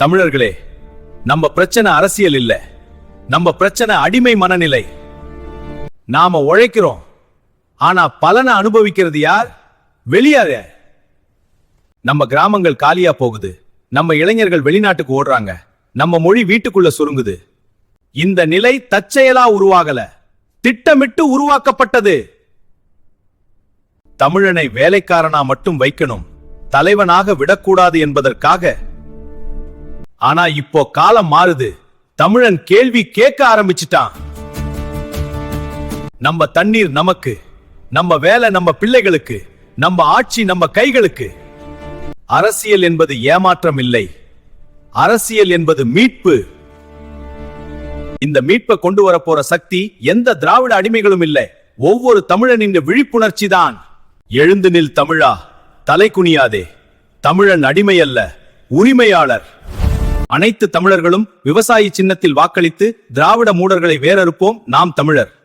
தமிழர்களே நம்ம பிரச்சனை அரசியல் இல்ல. நம்ம பிரச்சனை அடிமை மனநிலை. நாம உழைக்கிறோம். ஆனா பலனை அனுபவிக்கிறது யார்? வெளியார நம்ம கிராமங்கள் காலியா போகுது. நம்ம இளைஞர்கள் வெளிநாட்டுக்கு ஓடுறாங்க. நம்ம மொழி வீட்டுக்குள்ள சுருங்குது. இந்த நிலை தற்செயலா உருவாகல. திட்டமிட்டு உருவாக்கப்பட்டது. தமிழனை வேலைக்காரனா மட்டும் வைக்கணும். தலைவனாக விடக்கூடாது என்பதற்காக ஆனா இப்போ காலம் மாறுது. தமிழன் கேள்வி கேட்க ஆரம்பிச்சிட்டான். நம்ம தண்ணீர் நமக்கு நம்ம வேலை நம்ம பிள்ளைகளுக்கு நம்ம ஆட்சி நம்ம கைகளுக்கு. அரசியல் என்பது ஏமாற்றம் இல்லை. அரசியல் என்பது மீட்பு. இந்த மீட்பை கொண்டு வர போற சக்தி எந்த திராவிட அடிமைகளும் இல்லை. ஒவ்வொரு தமிழனின் விழிப்புணர்ச்சி தான். எழுந்து நில் தமிழா தலை குனியாதே. தமிழன் அடிமை அல்ல உரிமையாளர். அனைத்து தமிழர்களும் விவசாயி சின்னத்தில் வாக்களித்து திராவிட மூடர்களை வேறறுப்போம். நாம் தமிழர்.